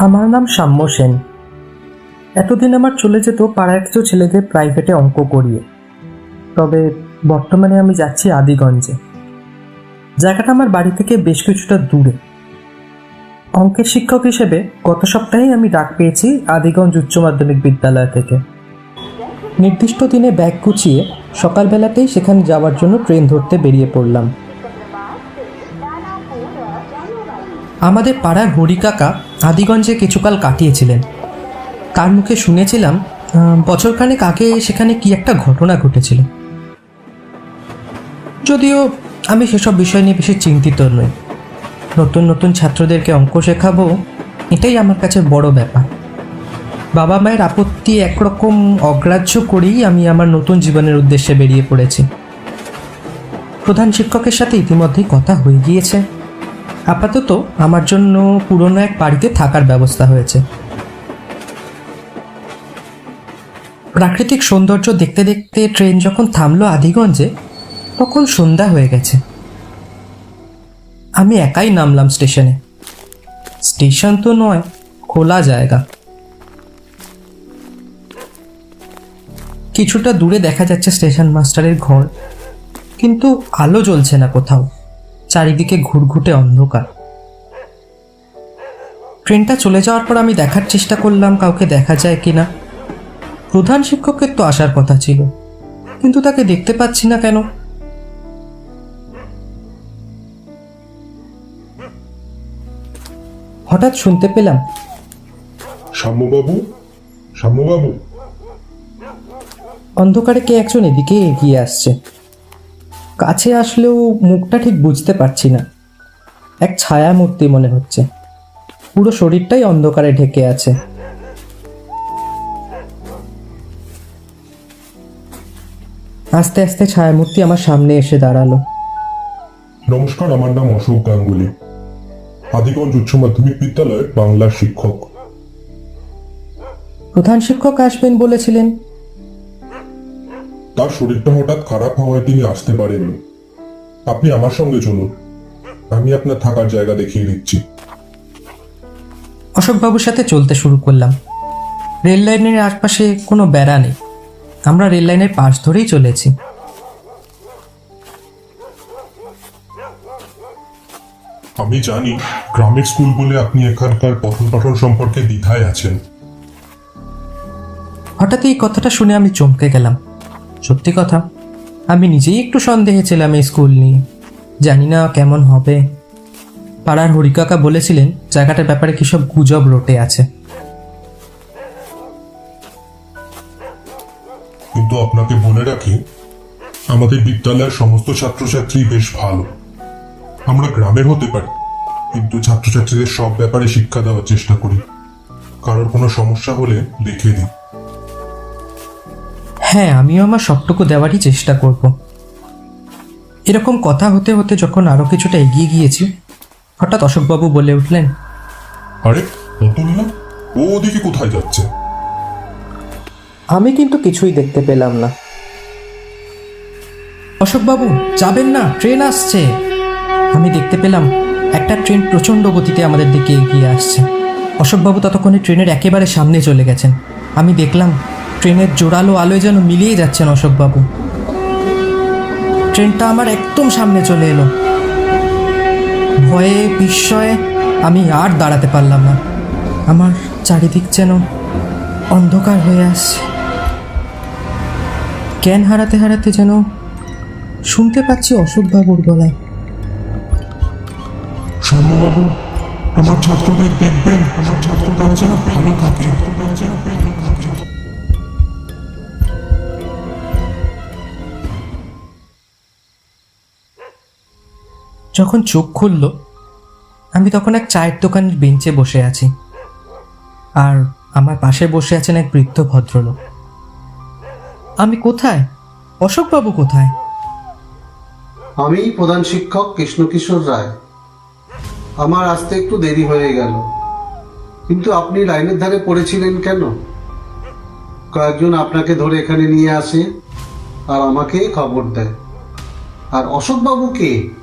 আমার নাম সাম্য সেন। এতদিন আমার চলে যেত পাড়ার কিছু ছেলেদের প্রাইভেটে অঙ্ক করিয়ে। তবে বর্তমানে আমি যাচ্ছি আদিগঞ্জে। জায়গাটা আমার বাড়ি থেকে বেশ কিছুটা দূরে। অঙ্কের শিক্ষক হিসেবে গত সপ্তাহেই আমি ডাক পেয়েছি আদিগঞ্জ উচ্চ মাধ্যমিক বিদ্যালয় থেকে। নির্দিষ্ট দিনে ব্যাগ গুছিয়ে সকালবেলাতেই সেখানে যাওয়ার জন্য ট্রেন ধরতে বেরিয়ে পড়লাম। আমাদের পাড়ার হরি কাকা আদিগঞ্জে কিছুকাল কাটিয়েছিলেন। তার মুখে শুনেছিলাম বছরখানেক আগে সেখানে কি একটা ঘটনা ঘটেছিল। যদিও আমি সেসব বিষয় নিয়ে বেশি চিন্তিত নই। নতুন নতুন ছাত্রদেরকে অঙ্ক শেখাবো, এটাই আমার কাছে বড় ব্যাপার। বাবা মায়ের আপত্তি একরকম অগ্রাহ্য করেই আমি আমার নতুন জীবনের উদ্দেশ্যে বেরিয়ে পড়েছি। প্রধান শিক্ষকের সাথে ইতিমধ্যেই কথা হয়ে গিয়েছে। আপাতত আমার জন্য পুরনো এক বাড়িতে থাকার ব্যবস্থা হয়েছে। প্রাকৃতিক সৌন্দর্য দেখতে দেখতে ট্রেন যখন থামলো আদিগঞ্জে, তখন সন্ধ্যা হয়ে গেছে। আমি একাই নামলাম স্টেশনে। স্টেশন তো নয়, খোলা জায়গা। কিছুটা দূরে দেখা যাচ্ছে স্টেশন মাস্টারের ঘর, কিন্তু আলো জ্বলছে না কোথাও। চারিদিকে ঘুরঘুটে অন্ধকার। ট্রেনটা চলে যাওয়ার পর আমি দেখার চেষ্টা করলাম কাউকে দেখা যায় কিনা। প্রধান শিক্ষকের তো আসার কথা ছিল কিন্তু তাকে দেখতে পাচ্ছি না কেন? হঠাৎ শুনতে পেলাম সাম্যবাবু সাম্যবাবু অন্ধকারে কে একজন এদিকে এগিয়ে আসছে। কাছে আসলেও মুখটা ঠিক বুঝতে পারছি না। এক ছায়া মূর্তি মনে হচ্ছে। পুরো শরীরটাই অন্ধকারে ঢেকে আছে। আস্তে আস্তে ছায়ামূর্তি আমার সামনে এসে দাঁড়াল। নমস্কার আমার নাম অশোক গাঙ্গুলি। আদিগঞ্জ উচ্চ মাধ্যমিক বিদ্যালয়ের বাংলার শিক্ষক। প্রধান শিক্ষক আসবেন বলেছিলেন। তার শরীরটা হঠাৎ খারাপ হওয়ায় তিনি আসতে পারেননি। আপনি আমার সঙ্গে চলুন। আমি আপনার থাকার জায়গা দেখিয়ে দিচ্ছি। অশোকবাবুর সাথে চলতে শুরু করলাম। রেল লাইনের আশপাশে কোনো বেড়া নেই। আমরা রেল লাইনের পাশ ধরেই চলেছি। আমি জানি গ্রামের স্কুল বলে আপনি এখানকার পঠন পাঠন সম্পর্কে দ্বিধায় আছেন। হঠাৎ এই কথাটা শুনে আমি চমকে গেলাম। সত্যি কথা, আমি নিজেই একটু সন্দেহে ছিলাম এই স্কুল নিয়ে। জানি না কেমন হবে। পাড়ার হরিকাকা বলেছিলেন, জায়গাটার ব্যাপারে কি সব গুজব রটে আছে। কিন্তু আপনাকে বলে রাখি, আমাদের বিদ্যালয়ের সমস্ত ছাত্রছাত্রী বেশ ভালো। আমরা গ্রামের হতে পারি, কিন্তু ছাত্রছাত্রীদের সব ব্যাপারে শিক্ষা দেওয়ার চেষ্টা করি। কারোর কোনো সমস্যা হলে দেখে দিই। হ্যাঁ আমিও আমার সবটুকু দেওয়ারই চেষ্টা করব। এরকম কথা হতে হতে যখন আরও কিছুটা এগিয়ে গিয়েছি হঠাৎ অশোকবাবু বলে উঠলেন আরে ও ওদিকে কোথায় যাচ্ছে? আমি কিন্তু কিছুই দেখতে পেলাম না। অশোকবাবু যাবেন না ট্রেন আসছে। আমি দেখতে পেলাম একটা ট্রেন প্রচণ্ড গতিতে আমাদের দিকে এগিয়ে আসছে। অশোকবাবু ততক্ষণে ট্রেনের একেবারে সামনে চলে গেছেন। আমি দেখলাম ট্রেনের জোরালো আলোয় যেন মিলিয়ে যাচ্ছেন অশোকবাবু। ট্রেনটা আমার একদম সামনে চলে এলো। ভয়ে, বিস্ময়ে আমি আর দাঁড়াতে পারলাম না। আমার চারিদিক যেন অন্ধকার হয়ে আসছে। জ্ঞান হারাতে হারাতে যেন শুনতে পাচ্ছি অশোকবাবুর গলায়। শ্যামবাবু আমার ছাত্রদের দেখবেন। আমার ছাত্ররা ভালো থাকে যখন চোখ খুলল, আমি তখন এক চায়ের দোকানের বেঞ্চে বসে আছি। আর আমার পাশে বসে আছেন এক বৃদ্ধ ভদ্রলোক। আমি কোথায়? অশোকবাবু কোথায়? আমি প্রধান শিক্ষক কৃষ্ণকিশোর রায়। আমার আসতে একটু দেরি হয়ে গেল। কিন্তু আপনি লাইনের ধারে পড়েছিলেন কেন? কয়েকজন আপনাকে ধরে এখানে নিয়ে আসে আর আমাকে খবর দেয়। আর অশোকবাবু কে?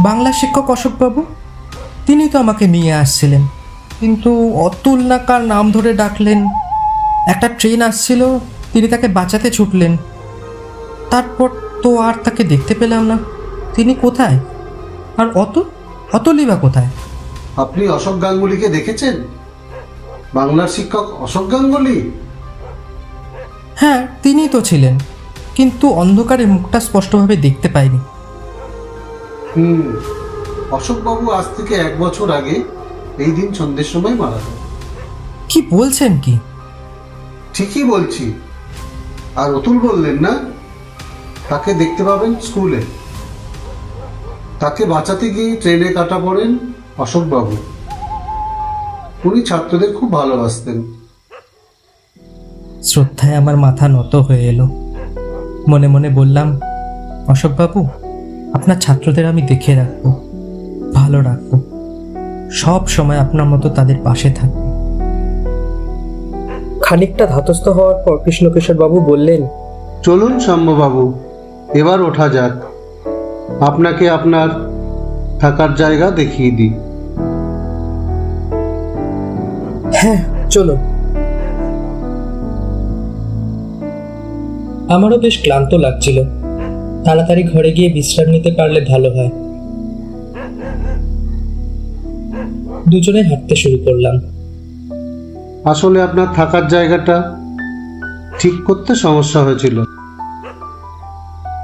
বাংলা শিক্ষক অশোকবাবু তিনি তো আমাকে নিয়ে আসছিলেন। কিন্তু অতুল না কার নাম ধরে ডাকলেন। একটা ট্রেন আসছিল তিনি তাকে বাঁচাতে ছুটলেন। তারপর তো আর তাকে দেখতে পেলাম না। তিনি কোথায়? আর অতুল অতুলই বা কোথায়? আপনি অশোক গাঙ্গুলিকে দেখেছেন? বাংলার শিক্ষক অশোক গাঙ্গুলি? হ্যাঁ তিনিই তো ছিলেন। কিন্তু অন্ধকারে মুখটা স্পষ্টভাবে দেখতে পাইনি। হুম। অশোকবাবু আজ থেকে এক বছর আগে এই দিন সন্ধ্যের সময় মারা যান। কি বলছেন কি? ঠিকই বলছি। আর অতুল বললেন না তাকে দেখতে পাবেন স্কুলে। তাকে বাঁচাতে গিয়ে ট্রেনে কাটা পড়েন অশোকবাবু। উনি ছাত্রদের খুব ভালোবাসতেন। শ্রদ্ধায় আমার মাথা নত হয়ে এলো। মনে মনে বললাম অশোকবাবু আপনার ছাত্রদের আমি দেখে রাখব ভালো রাখব। সব সময় আপনার মতো তাদের পাশে থাকব। খানিকটা ধাতস্থ হওয়ার পর কৃষ্ণকিশোর বাবু বললেন চলুন শম্ভবাবু এবার ওঠা যাক। আপনাকে আপনার থাকার জায়গা দেখিয়ে দিই। হ্যাঁ চলো। আমারও বেশ ক্লান্ত লাগছিল। তাড়াতাড়ি ঘরে গিয়ে বিশ্রাম নিতে পারলে ভালো হয়। দুজনে হাঁটতে শুরু করলাম। আসলে আপনার থাকার জায়গাটা ঠিক করতে সমস্যা হয়েছিল।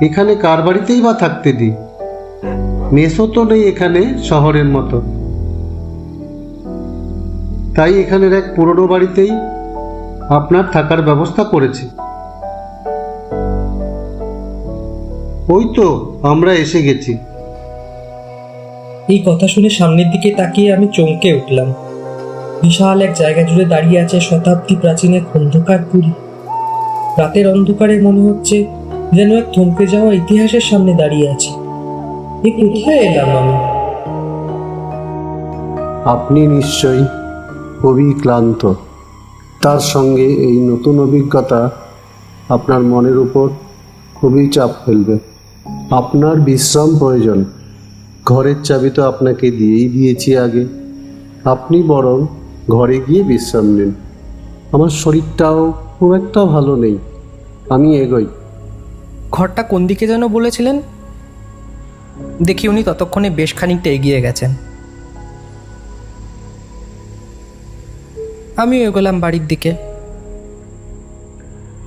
এখানে কার বাড়িতেই বা থাকতে দিই মেসও তো নেই এখানে শহরের মতো। তাই এখানের এক পুরনো বাড়িতেই আপনার থাকার ব্যবস্থা করেছি। ওই তো আমরা এসে গেছি। এই কথা শুনে সামনের দিকে তাকিয়ে আমি চমকে উঠলাম। বিশাল এক জায়গা জুড়ে দাঁড়িয়ে আছে শতাব্দী প্রাচীনের অন্ধকার পুরী। রাতের অন্ধকারে মনে হচ্ছে যেন এক থমকে যাওয়া ইতিহাসের সামনে দাঁড়িয়ে আছি। এ কোথায় এলাম আমি? আপনি নিশ্চয়ই খুবই ক্লান্ত। তার সঙ্গে এই নতুন অভিজ্ঞতা আপনার মনের উপর খুবই চাপ ফেলবে। আপনার বিশ্রাম প্রয়োজন। ঘরের চাবি তো আপনাকে দিয়েই দিয়েছি আগে। আপনি বরং ঘরে গিয়ে বিশ্রাম নিন। আমার শরীরটাও খুব একটা ভালো নেই। আমি এগোই। ঘরটা কোন দিকে যেন বলেছিলেন? দেখি উনি ততক্ষণে বেশ খানিকটা এগিয়ে গেছেন। আমি এগোলাম বাড়ির দিকে।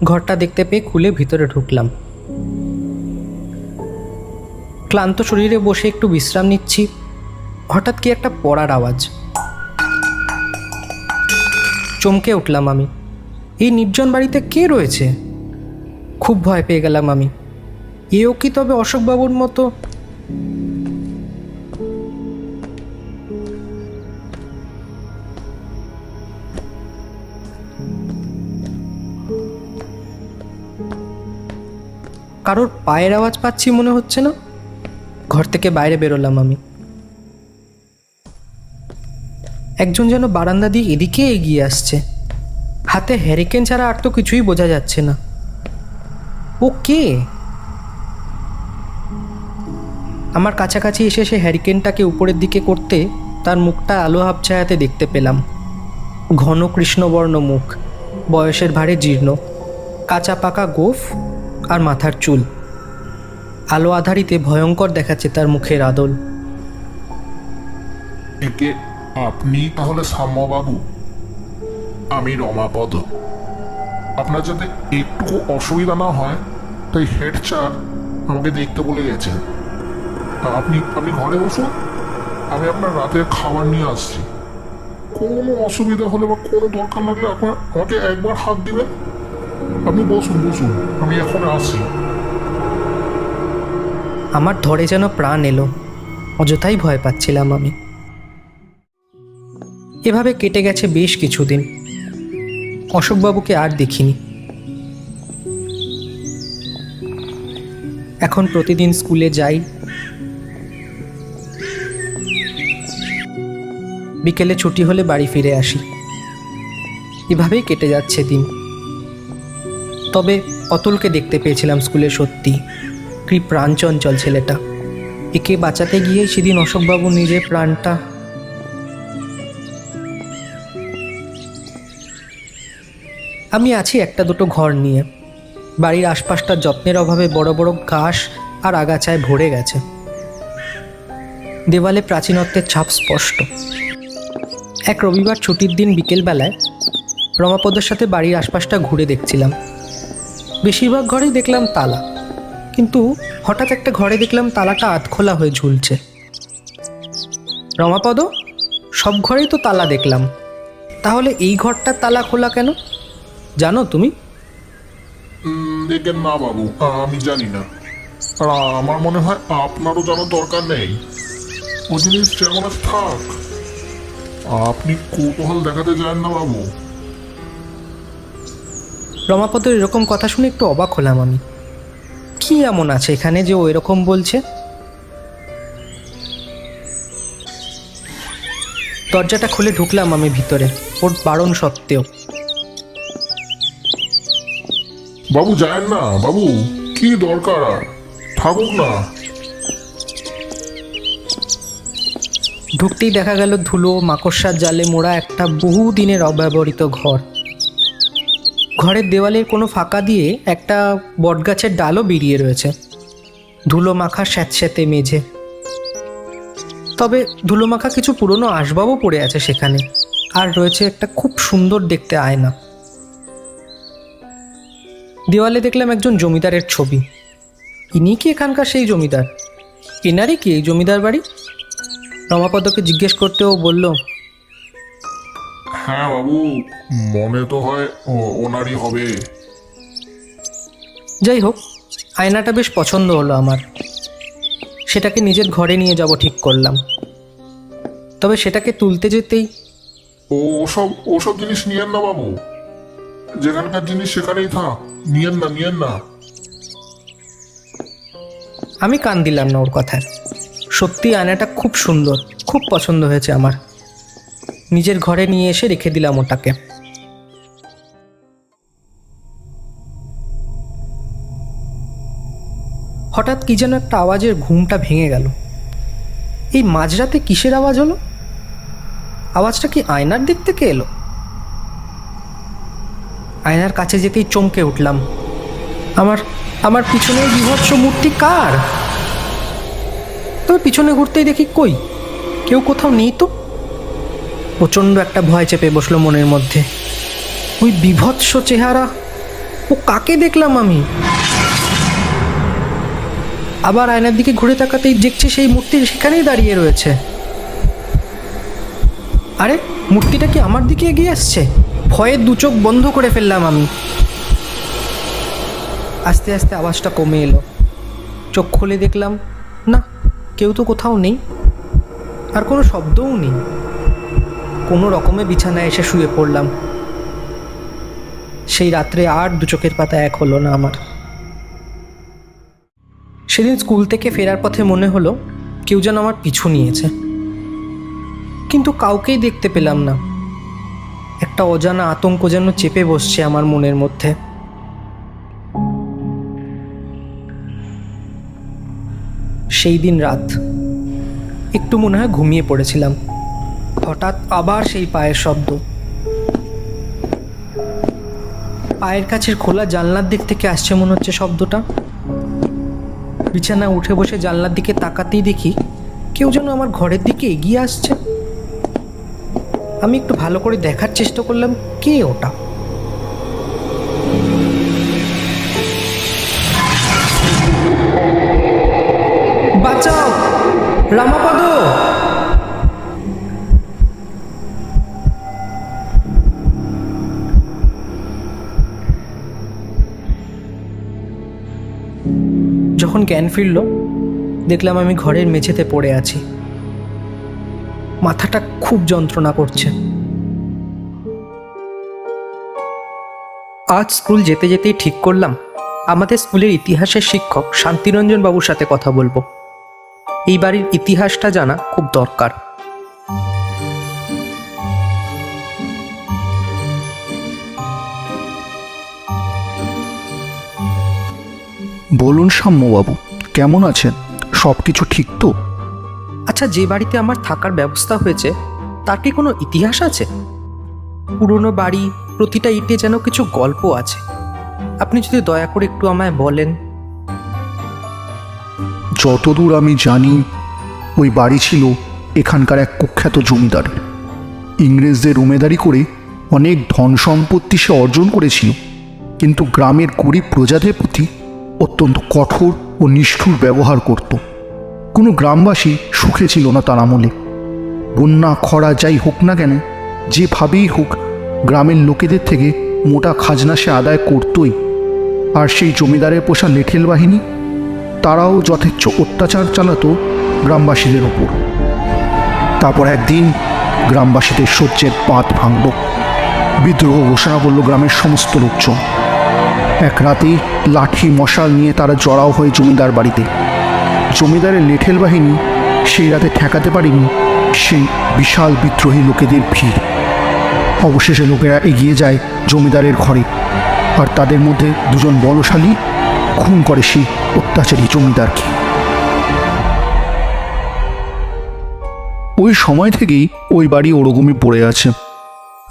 ঘরটা দেখতে পেয়ে খুলে ভিতরে ঢুকলাম। ক্লান্ত শরীরে বসে একটু বিশ্রাম নিচ্ছি। হঠাৎ কি একটা পড়ার আওয়াজ। চমকে উঠলাম আমি। এই নির্জন বাড়িতে কে রয়েছে? খুব ভয় পেয়ে গেলাম আমি। এও কি তবে অশোকবাবুর মতো? কারোর পায়ের আওয়াজ পাচ্ছি মনে হচ্ছে না। ঘর থেকে বাইরে বেরোলাম আমি। একজন যেন বারান্দা দিয়ে এদিকে এগিয়ে আসছে। হাতে হ্যারিকেন ছাড়া আর তো কিছুই বোঝা যাচ্ছে না। ও কে? আমার কাছাকাছি এসে সে হ্যারিকেনটাকে উপরের দিকে করতে তার মুখটা আলো আবছায়াতে দেখতে পেলাম। ঘন কৃষ্ণবর্ণ মুখ, বয়সের ভারে জীর্ণ, কাঁচা পাকা গোফ আর মাথার চুল। আলো আধারিতে ভয়ঙ্কর দেখাচ্ছে তার মুখের আদল। একে আপনি তাহলে সাম্যবাবু, আমি রমাপদ। আপনার যাতে একটু অসুবিধা না হয়, তাই হেড স্যার আমাকে দেখতে বলে গেছেন। আপনি আপনি ঘরে বসুন, আমি আপনার রাতের খাবার নিয়ে আসছি। কোনো অসুবিধা হলে বা কোনো দরকার লাগলে আপনার, আমাকে একবার হাত দিবেন? আপনি বসুন বসুন, আমি এখন আসছি। আমার ধরে যেন প্রাণ এলো। অযথাই ভয় পাচ্ছিলাম আমি। এভাবে কেটে গেছে বেশ কিছুদিন। অশোকবাবুকে আর দেখিনি। এখন প্রতিদিন স্কুলে যাই। বিকেলে ছুটি হলে বাড়ি ফিরে আসি। এভাবেই কেটে যাচ্ছে দিন। তবে অতুলকে দেখতে পেয়েছিলাম স্কুলে সত্যি কি প্রাণচঞ্চল ছেলেটা। একে বাঁচাতে গিয়ে সেদিন অশোকবাবু নিজের প্রাণটা আমি আছি একটা দুটো ঘর নিয়ে। বাড়ির আশপাশটা যত্নের অভাবে বড় বড় ঘাস আর আগাছায় ভরে গেছে। দেওয়ালে প্রাচীনত্বের ছাপ স্পষ্ট। এক রবিবার ছুটির দিন বিকেলবেলায় রমাপদের সাথে বাড়ির আশপাশটা ঘুরে দেখছিলাম। বেশিরভাগ ঘরেই দেখলাম তালা। কিন্তু হঠাৎ একটা ঘরে দেখলাম তালাটা আধখোলা হয়ে ঝুলছে। রমাপদ সব ঘরেই তো তালা দেখলাম। তাহলে এই ঘরটার তালা খোলা কেন? জানো তুমি? না বাবু আমি জানি না। আর আমার মনে হয় আপনারও জানার দরকার নেই। ও জিনিস যেমন থাক। আপনি কৌতূহল দেখাতে যান না বাবু। রমাপদর এরকম কথা শুনে একটু অবাক হলাম আমি। কি এমন আছে এখানে যে ও এরকম বলছে? দরজাটা খুলে ঢুকলাম আমি ভিতরে। ওর বারণ সত্ত্বেও। বাবু যায় না বাবু কি দরকার আর? থাকুক না। ঢুকতেই দেখা গেল ধুলো মাকড়সার জালে মোড়া একটা বহু দিনের অব্যবহৃত ঘর। ঘরের দেওয়ালের কোনো ফাঁকা দিয়ে একটা বটগাছের ডালও বেরিয়ে রয়েছে। ধুলো মাখা স্যাঁতস্যাঁতে মেঝে। তবে ধুলো মাখা কিছু পুরনো আসবাবও পড়ে আছে সেখানে। আর রয়েছে একটা খুব সুন্দর দেখতে আয়না। দেওয়ালে দেখলাম একজন জমিদারের ছবি। ইনি কি এখানকার সেই জমিদার? এনারই কি এই জমিদার বাড়ি? রমাপদকে জিজ্ঞেস করতেও বলল হ্যাঁ বাবু। মনে তো হয় ও- ওনারই হবে। যাই হোক আয়নাটা বেশ পছন্দ হলো আমার। সেটাকে নিজের ঘরে নিয়ে যাব ঠিক করলাম। তবে সেটাকে তুলতে যেতেই ও ওসব ওসব জিনিস নিয়েন না বাবু। যেখানকার জিনিস সেখানেই থাক। নিয়েন না নিয়েন না। আমি কান দিলাম না ওর কথায়। সত্যি আয়নাটা খুব সুন্দর খুব পছন্দ হয়েছে আমার। নিজের ঘরে নিয়ে এসে রেখে দিলাম ওটাকে। হঠাৎ কি যেন একটা আওয়াজের ঘুমটা ভেঙে গেল। এই মাঝরাতে কিসের আওয়াজ হলো? আওয়াজটা কি আয়নার দিক থেকে এলো? আয়নার কাছে যেতেই চমকে উঠলাম। আমার আমার পিছনে বিভৎস মূর্তি কার? তবে পিছনে ঘুরতেই দেখি কই? কেউ কোথাও নেই তো? প্রচণ্ড একটা ভয় চেপে বসল মনের মধ্যে। ওই বিভৎস চেহারা, ও কাকে দেখলাম আমি? আবার আয়নার দিকে ঘুরে তাকাতেই দেখছি সেই মূর্তি সেখানেই দাঁড়িয়ে রয়েছে। আরে, মূর্তিটা কি আমার দিকে এগিয়ে আসছে? ভয়ে দু চোখ বন্ধ করে ফেললাম আমি। আস্তে আস্তে আওয়াজটা কমে এলো। চোখ খুলে দেখলাম, না, কেউ তো কোথাও নেই। আর কোনো শব্দও নেই। কোনো রকমে বিছানায় এসে শুয়ে পড়লাম। সেই রাত্রে আর দু চোখের পাতা এক হলো না আমার। সেদিন স্কুল থেকে ফেরার পথে মনে হলো কেউ যেন আমার পিছু নিয়েছে। কিন্তু কাউকেই দেখতে পেলাম না। একটা অজানা আতঙ্ক যেন চেপে বসছে আমার মনের মধ্যে। সেই দিন রাত, একটু মনে হয় ঘুমিয়ে পড়েছিলাম। হঠাৎ আবার সেই পায়ের শব্দ। পায়ের কাছের খোলা জানলার দিক থেকে আসছে মনে হচ্ছে শব্দটা। বিছানা উঠে বসে জানলার দিকে তাকাতেই দেখি কেউ যেন আমার ঘরের দিকে এগিয়ে আসছে। আমি একটু ভালো করে দেখার চেষ্টা করলাম কে ওটা। বাঁচাও! রামাপদ যখন জ্ঞান ফিরল, দেখলাম আমি ঘরের মেঝেতে পড়ে আছি। মাথাটা খুব যন্ত্রণা করছে। আজ স্কুল যেতে যেতেই ঠিক করলাম, আমাদের স্কুলের ইতিহাসের শিক্ষক শান্তিরঞ্জন বাবুর সাথে কথা বলব। এই বাড়ির ইতিহাসটা জানা খুব দরকার। বলুন সাম্যবাবু কেমন আছেন? সব কিছু ঠিক তো? আচ্ছা যে বাড়িতে আমার থাকার ব্যবস্থা হয়েছে তার কি কোনো ইতিহাস আছে? পুরনো বাড়ি প্রতিটা ইটে যেন কিছু গল্প আছে। আপনি যদি দয়া করে একটু আমায় বলেন। যতদূর আমি জানি ওই বাড়ি ছিল এখানকার এক কুখ্যাত জমিদার। ইংরেজদের উমেদারি করে অনেক ধন সম্পত্তি সে অর্জন করেছিল কিন্তু গ্রামের গরিব প্রজাদের প্রতি অত্যন্ত কঠোর ও নিষ্ঠুর ব্যবহার করত। কোনো গ্রামবাসী সুখে ছিল না তার আমলে। বন্যা, খরা যাই হোক না কেন, যেভাবেই হোক, গ্রামের লোকেদের থেকে মোটা খাজনা সে আদায় করতই। আর সেই জমিদারের পোষা লেঠেল বাহিনী, তারাও যথেচ্ছ অত্যাচার চালাতো গ্রামবাসীদের ওপর। তারপর একদিন গ্রামবাসীদের সহ্যের পাত ভাঙল। বিদ্রোহ ঘোষণা করল গ্রামের সমস্ত লোকজন। এক রাতে লাঠি, মশাল নিয়ে তারা জড়াও হয়ে জমিদার বাড়িতে। জমিদারের লেঠেল বাহিনী সেই রাতে ঠেকাতে পারেনি সেই বিশাল বিদ্রোহী লোকেদের ভিড়। অবশেষে লোকেরা এগিয়ে যায় জমিদারের ঘরে আর তাদের মধ্যে দুজন বলশালী খুন করে সেই অত্যাচারী জমিদারকে। ওই সময় থেকেই ওই বাড়ি ওরকমই পড়ে আছে।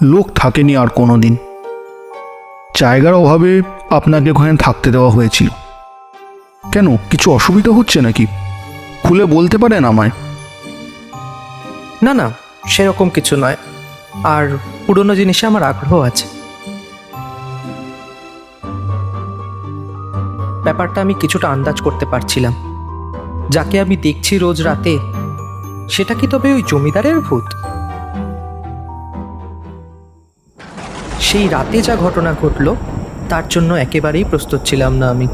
লোক থাকেনি আর কোনো দিন জায়গার অভাবে আপনাকে ওখানে থাকতে দেওয়া হয়েছিল। কেন, কিছু অসুবিধা হচ্ছে নাকি? খুলে বলতে পারেন আমায়। না না, সেরকম কিছু নয়। আর পুরনো জিনিসে আমার আগ্রহ আছে। ব্যাপারটা আমি কিছুটা আন্দাজ করতে পারছিলাম। যাকে আমি দেখছি রোজ রাতে, সেটা কি তবে ওই জমিদারের ভূত? সেই রাতে যা ঘটনা ঘটলো তার জন্য একেবারেই প্রস্তুত ছিলাম না আমি।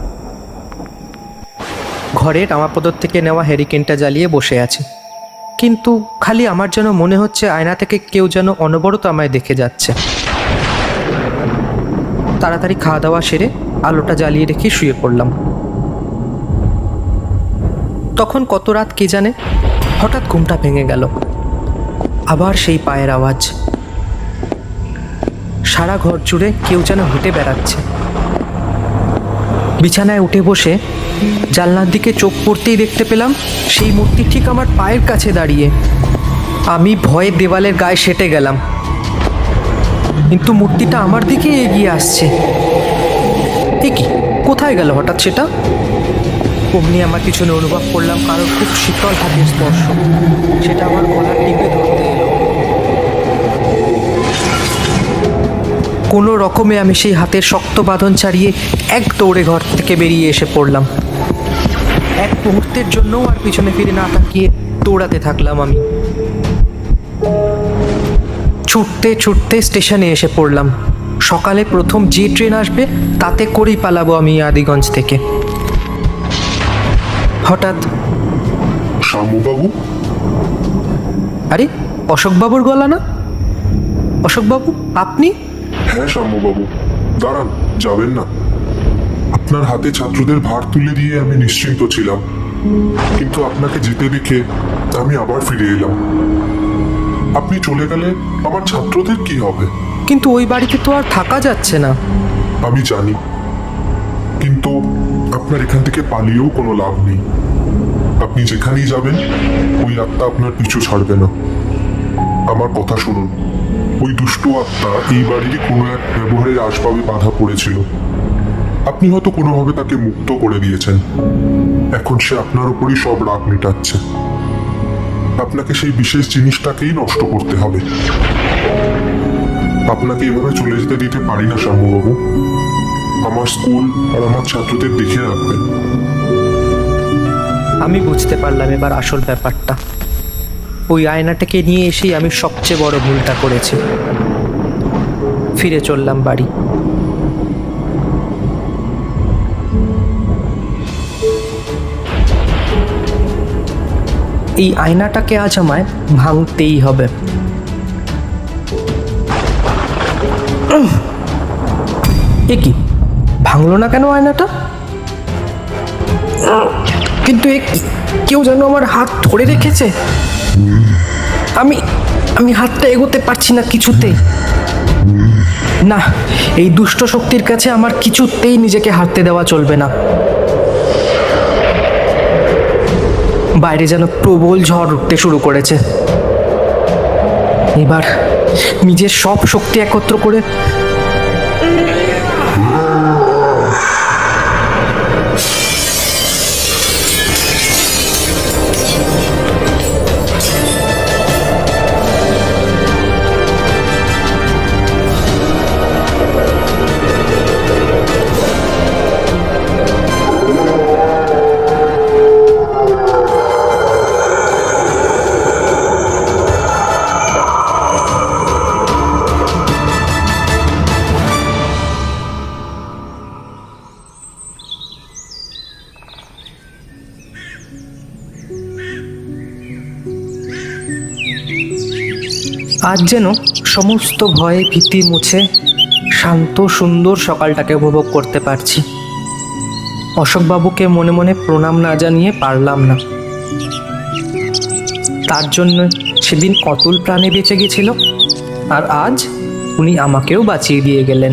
ঘরে রামাপদর থেকে নেওয়া হ্যারিকেনটা জ্বালিয়ে বসে আছি। কিন্তু খালি আমার যেন মনে হচ্ছে আয়না থেকে কেউ যেন অনবরত আমায় দেখে যাচ্ছে। তাড়াতাড়ি খাওয়া দাওয়া সেরে আলোটা জ্বালিয়ে রেখে শুয়ে পড়লাম। তখন কত রাত কে জানে? হঠাৎ ঘুমটা ভেঙে গেল। আবার সেই পায়ের আওয়াজ। সারা ঘর জুড়ে কেউ যেন হেঁটে বেড়াচ্ছে। বিছানায় উঠে বসে জানলার দিকে চোখ পড়তেই দেখতে পেলাম, সেই মূর্তি ঠিক আমার পায়ের কাছে দাঁড়িয়ে। আমি ভয়ে দেওয়ালের গায়ে সেটে গেলাম। কিন্তু মূর্তিটা আমার দিকে এগিয়ে আসছে। কি? কোথায় গেল হঠাৎ সেটা? অমনি আমার পিছনে অনুভব করলাম কারোর খুব শীতল হাতের স্পর্শ। সেটা আমার গলার টিপে ধরতে কোনো রকমে আমি সেই হাতের শক্ত বাঁধন ছাড়িয়ে এক দৌড়ে ঘর থেকে বেরিয়ে এসে পড়লাম। এক মুহূর্তের জন্যও আর পিছনে ফিরে না তাকিয়ে দৌড়াতে থাকলাম আমি। ছুটতে ছুটতে স্টেশনে এসে পড়লাম। সকালে প্রথম যে ট্রেন আসবে তাতে করেই পালাবো আমি আদিগঞ্জ থেকে। হঠাৎ শ্যামবাবু আরে অশোকবাবুর গলা না? অশোকবাবু আপনি? হ্যাঁ শ্যামবাবু দাঁড়ান যাবেন না। আপনার হাতে ছাত্রদের ভার তুলে দিয়ে আমি নিশ্চিন্ত ছিলাম। কিন্তু আপনাকে যেতে দেখে আমি আবার ফিরে এলাম। আপনি চলে গেলে আমার ছাত্রদের কি হবে? কিন্তু ওই বাড়িতে তো আর থাকা যাচ্ছে না। আমি জানি। কিন্তু আপনার এখান থেকে পালিয়েও কোনো লাভ নেই। আপনি যেখানেই যাবেন ওই আত্মা আপনার পিছু ছাড়বে না। আমার কথা শুনুন। ওই দুষ্ট আত্মা এই বাড়িরই কোনো এক ব্যবহারের আসবাবে বাধা পড়েছিল। আপনি হয়তো কোনোভাবে তাকে মুক্ত করে দিয়েছেন। এখন সে আপনার উপরই সব রাগ মেটাচ্ছে। আপনাকে সেই বিশেষ জিনিসটাকেই নষ্ট করতে হবে। আপনাকে এভাবে চলে যেতে দিতে পারি না, শ্যামবাবু। আমার স্কুল আর আমার ছাত্রদের দেখে রাখবেন। আমি বুঝতে পারলাম এবার আসল ব্যাপারটা। ওই আয়নাটাকে নিয়ে এসেই আমি সবচেয়ে বড় ভুলটা করেছি। ফিরে চললাম বাড়ি। এই আয়নাটাকে আজ আমায় ভাঙতেই হবে। কি? ভাঙলো না কেন আয়নাটা? কিন্তু এ কেউ যেন আমার হাত ধরে রেখেছে? আমি আমি হাতটা এগোতে পারছি না কিছুতেই না, এই দুষ্ট শক্তির কাছে আমার কিছুতেই নিজেকে হারতে দেওয়া চলবে না। বাইরে যেন প্রবল ঝড় উঠতে শুরু করেছে। এবার নিজের সব শক্তি একত্র করে সমস্ত ভয়ে ভীতি মুছে শান্ত, সুন্দর সকালটাকে উপভোগ করতে পারছি। অশোকবাবুকে মনে মনে প্রণাম না জানিয়ে পারলাম না। তার জন্য সেদিন অতুল প্রাণে বেঁচে গেছিল, আর আজ উনি আমাকেও বাঁচিয়ে দিয়ে গেলেন।